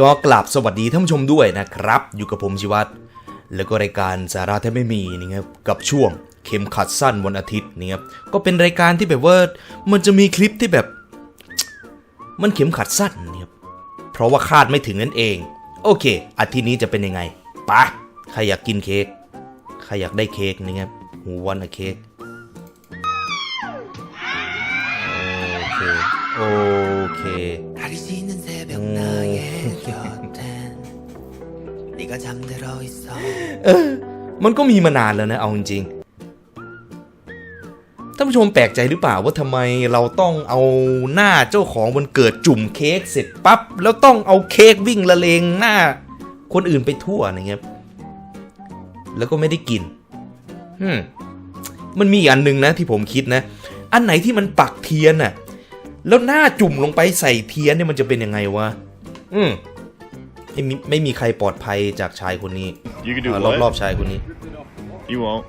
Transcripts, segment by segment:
ก็กลับสวัสดีท่านผู้ชมด้วยนะครับ อยู่กับผมชิวัตรแล้วก็รายการสาระแทบไม่มีนี่ครับกับช่วงเข็มขัดสั้นวันอาทิตย์นี่ครับก็เป็นรายการที่แบบว่ามันจะมีคลิปที่แบบ มันเข็มขัดสั้นนี่ครับเพราะว่าคาดไม่ถึงนั่นเอง โอเค อาทิตย์นี้จะเป็นยังไงปะใครอยากกินเค้กใครอยากได้เค้กนี่ครับหูวันอะเค้กโอเคโอเค เออ มันก็มีมานานแล้วนะเอาจริงท่านผู้ชมแปลกใจหรือเปล่าว่าทำไมเราต้องเอาหน้าเจ้าของวันเกิดจุ่มเค้กเสร็จปั๊บแล้วต้องเอาเค้กวิ่งละเลงหน้า คนอื่นไปทั่วนะครับแล้วก็ไม่ได้กินฮึมันมีอันนึงนะที่ผมคิดนะ อันไหนที่มันปักเทียนน่ะ แล้วหน้าจุ่มลงไปใส่เทียนเนี่ยมันจะเป็นยังไงวะ อืม ไม่มีไม่มีใครปลอดภัยจากชายคนนี้ You can do อ่า what? รอบๆชายคนนี้ You won't.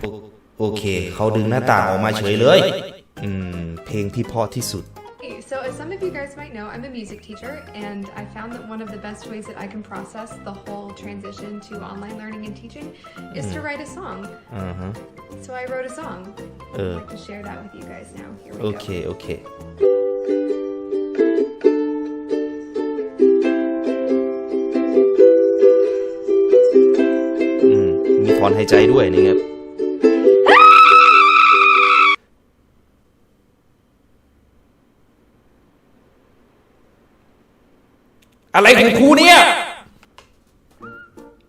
โอโอเค เขาดึงหน้าต่างออกมาเฉยเลย อืม เพลงที่เพราะที่สุด Hey, So, as some of you guys might know, I'm a music teacher, and I found that one of the best ways that I can process the whole transition to online learning and teaching is to write a song. อ่าฮะ So, I wrote a song. Uh. I'd like to share that with you guys now. Here we โอ go. เค โอเค อืม มีถอนหายใจด้วยนี่ครับ อะไรของครูเนี่ย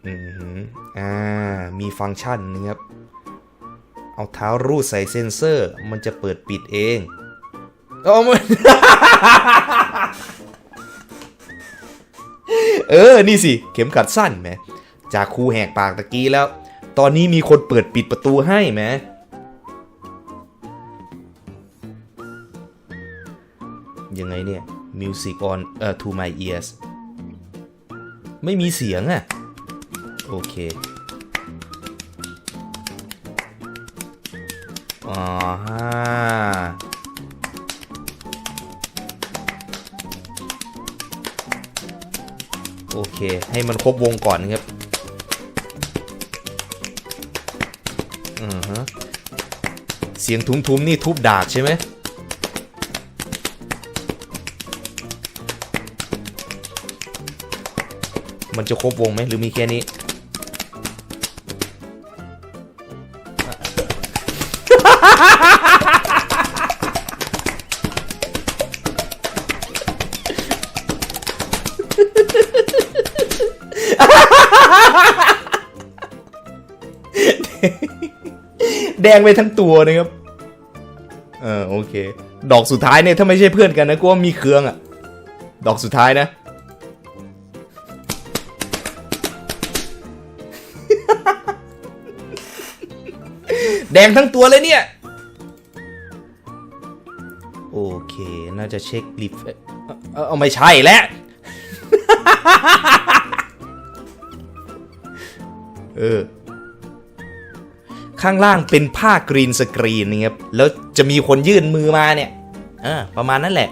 อืมอ่า มีฟังก์ชันนะครับ เอาเท้ารูดใส่เซนเซอร์ มันจะเปิดปิดเองเอามัน เออ นี่สิ เข็มขัดสั้นไหม จากครูแหกปากตะกี้แล้ว ตอนนี้มีคนเปิดปิดประตูให้ไหมยังไงเนี่ย Music on เอ่อ to my ears ไม่มีเสียงอะ่ะ โอเคอ่าฮะโอเค ให้มันครบวงก่อนครับอือฮะเสียงทุ้มๆนี่ทุบดาบใช่ไหม มันจะครบวงไหมหรือมีแค่นี้ แดงไปทั้งตัวนะครับเออโอเค ดอกสุดท้ายเนี่ย ถ้าไม่ใช่เพื่อนกันนะกูว่ามีเครื่องอะดอกสุดท้ายนะ แดงทั้งตัวเลยเนี่ย โอเค น่าจะเช็คลิฟเออเอาไม่ใช่แล้วเออ ข้างล่างเป็นผ้ากรีนสกรีนนะครับ แล้วจะมีคนยื่นมือมาเนี่ยเออประมาณนั้นแหละ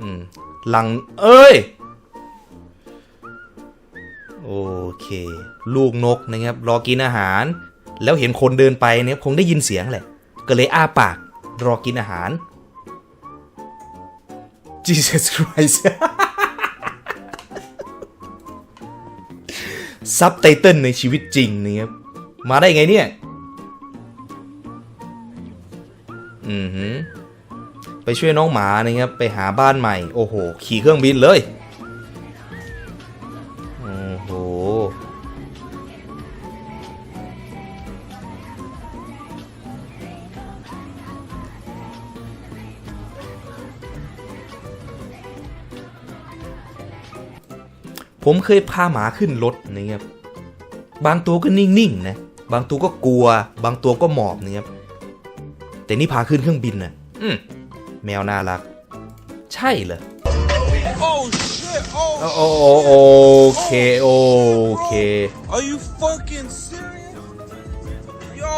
อืม หลัง เอ้ย โอเค ลูกนกนะครับ รอกินอาหาร แล้วเห็นคนเดินไปเนี่ยคงได้ยินเสียงแหละ ก็เลยอ้าปาก รอกินอาหาร Jesus Christ ซับไตเติลในชีวิตจริงนะครับ มาได้ไงเนี่ย ไปช่วยน้องหมานะครับไปหาบ้านใหม่ โอ้โห ขี่เครื่องบินเลย โอ้โห ผมเคยพาหมาขึ้นรถนะครับ บางตัวก็นิ่งๆนะ บางตัวก็กลัว บางตัวก็หมอบนะครับ แต่นี่พาขึ้นเครื่องบินนะอืม แมวน่ารัก ใช่เหรอ Oh shit! Oh โอโอโอเคโอเค Are you fucking serious? Yo,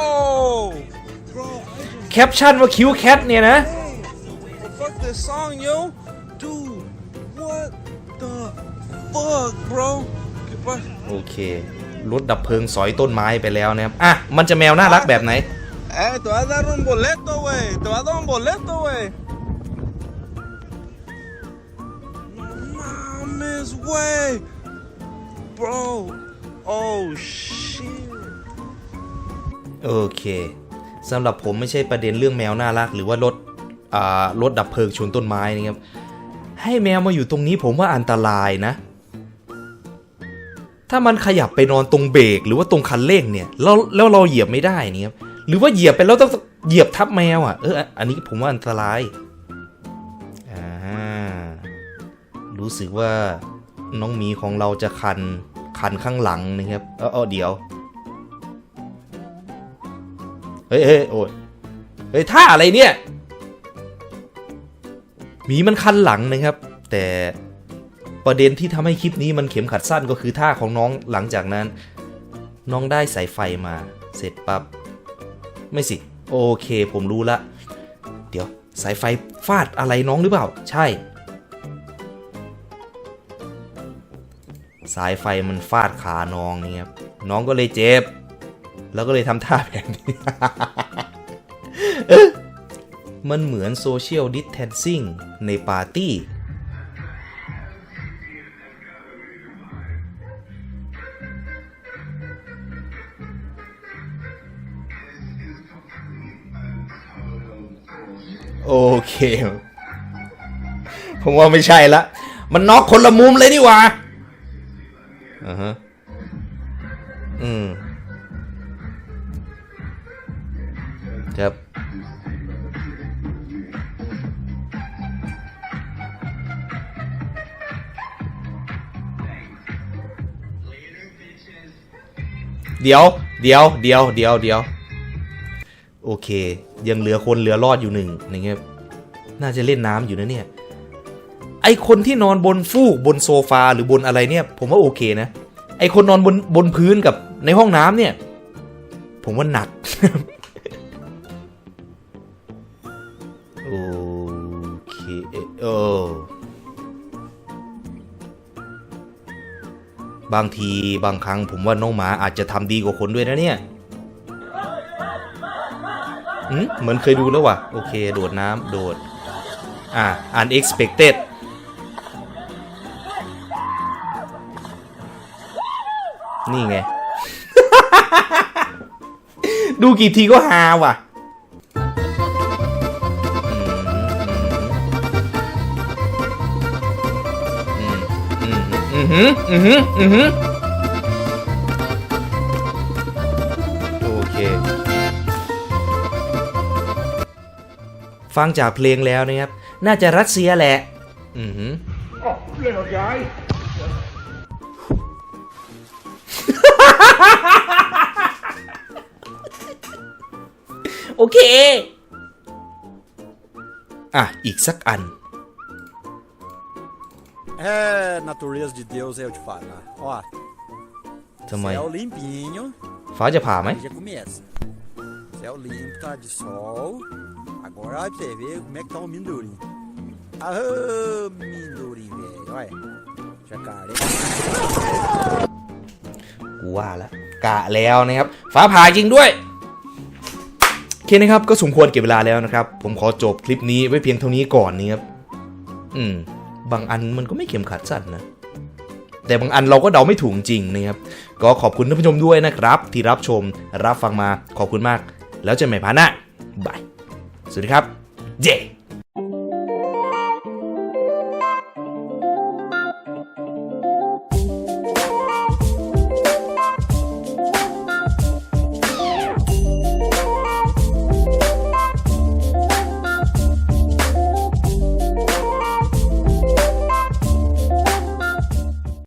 bro, I just แคปชั่นว่าคิวแคทเนี่ยนะ hey, fuck this song, yo. Dude, what the fuck, bro? ¿Qué pasa? โอเครถดับเพลิงสอยต้นไม้ไปแล้วนะครับ อะ มันจะแมวน่ารักแบบไหน Eh, te voy a dar un boleto, güey. Te voy a dar un boleto, güey. Mames, güey. Bro. Oh, shit. โอเคสำหรับผมไม่ใช่ประเด็นเรื่องแมวน่ารัก หรือว่ารถอ่ารถดับเพลิงชนต้นไม้นะครับ ให้แมวมาอยู่ตรงนี้ผมว่าอันตรายนะ ถ้ามันขยับไปนอนตรงเบรกหรือว่าตรงคันเร่งเนี่ยแล้วแล้วเราเหยียบไม่ได้นี่ครับหรือว่าเหยียบไปแล้วต้องเหยียบทับแมวอะเอออันนี้ผมว่าอันตรายอ่ารู้สึกว่า น้องหมีของเราจะคันคันข้างหลังนะครับเออเออเดี๋ยวเฮ้ยเฮ้ยโอ้ยเฮ้ยท่าอะไรเนี่ยหมีมันคันหลังนะครับ แต่ประเด็นที่ทำให้คลิปนี้มันเข็มขัดสั้นก็คือท่าของน้องหลังจากนั้น น้องได้สายไฟมา เสร็จปับ๊บไม่สิ โอเค ผมรู้ละ เดี๋ยวสายไฟฟาดอะไรน้องหรือเปล่า ใช่ สายไฟมันฟาดขาน้องนี่ครับน้องก็เลยเจ็บ แล้วก็เลยทำท่าแบบนี้ มันเหมือนโซเชียลดิสแทนซิ่งในปาร์ตี้โอเค ผมว่าไม่ใช่ละ มันน็อกคนละมุมเลยนี่หว่า อ่าฮะ อืม ครับ เดี๋ยว เดี๋ยว เดี๋ยว เดี๋ยว เดี๋ยว โอเค ยังเหลือคนเหลือรอดอยู่หนึ่งนะครับ น่าจะเล่นน้ำอยู่นะเนี่ย ไอคนที่นอนบนฟูกบนโซฟาหรือบนอะไรเนี่ย ผมว่าโอเคนะ ไอคนนอนบนบนพื้นกับในห้องน้ำเนี่ย ผมว่าหนัก โอเคเอบางทีบางครั้งผมว่าน้องหมาอาจจะทำดีกว่าคนด้วยนะเนี่ยอืมเหมือนเคยดูแล้วว่ะ โอเค โดดน้ำโดด อ่า unexpected นี่ไง ดูกี่ทีก็ฮาว่ะอืมอืมอืมอืมอืมอือโอเค ฟังจากเพลงแล้วนะครับ น่าจะรัสเซียแหละ อือหือ โอเค อะ อีกสักอัน É, natureza de Deus, eu te falar. Ó, ทำไม céu limpinho, ฟ้าจะผ่าไหม aí já começa. Céu limpo, tá de sol. Agora olha pra você ver como é que tá o mindurim. Ah, mindurim, velho. Olha. Jacaré. กูว่าแล้วกะแล้วนะครับ ฟ้าผ่าจริงด้วยโอ เคนะครับก็สมควรเก็บเวลาแล้วนะครับ ผมขอจบคลิปนี้ไว้เพียงเท่านี้ก่อนนี่ครับอืม บางอันมันก็ไม่เข็มขัดสั้นนะแต่บางอันเราก็เดาไม่ถูกจริงนะครับ ก็ขอบคุณท่านผู้ชมด้วยนะครับ ที่รับชมรับฟังมาขอบคุณมาก แล้วเจอกันใหม่พาร์ทหน้าบายสวัสดีครับ เย้